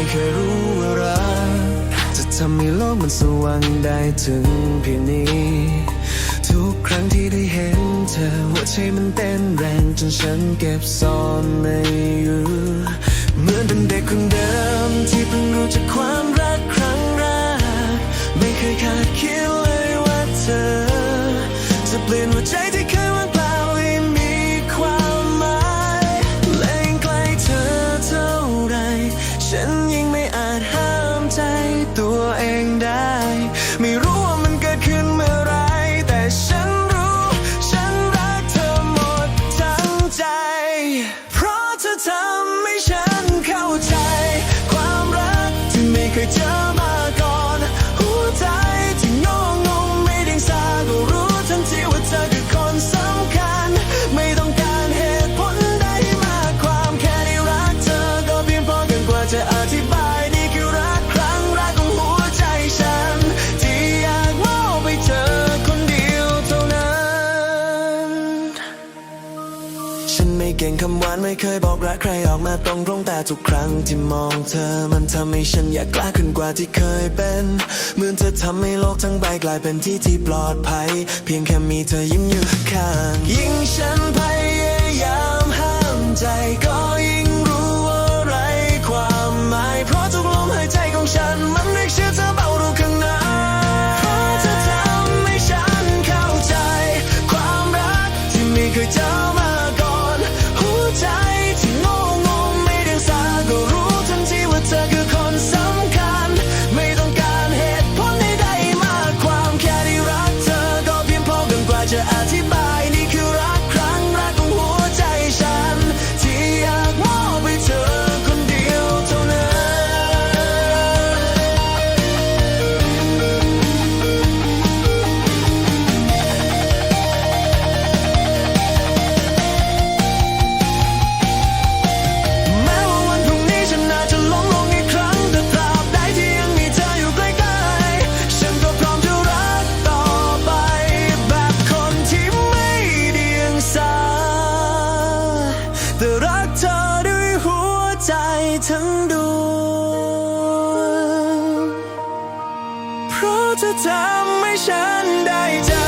ไม่เคยรู้ว่ารจะทำให้โลกมันสว่างได้ถึงเพียงนี้ ทุกครั้งที่ได้เห็นเธอหัวใจมันเต้นแรงจนฉันเก็บซ่อนไม่อยู่เหมือนเป็นเด็กคนเดิมที่เพิ่งรู้จากความรักครั้งแรกไม่เคยคาดคิดเลยว่าเธอ จะเปลี่ยนหัวใจที่เคย เพราะเธอทำให้ฉัน เก่งคำหวานไม่เคยบอกรักใครออกมาตรงตรงแต่ทุกครั้งที่มองเธอ มันทำให้ฉันอยากกล้าขึ้นกว่าที่เคยเป็นเหมือนเธอทำให้โลกทั้งใบกลายเป็นที่ที่ปลอดภัย เพียงแค่มีเธอยิ้มอยู่ข้างยิ่งฉัน ทั้งดวงเพราะเธอทำให้ฉันได้ใจ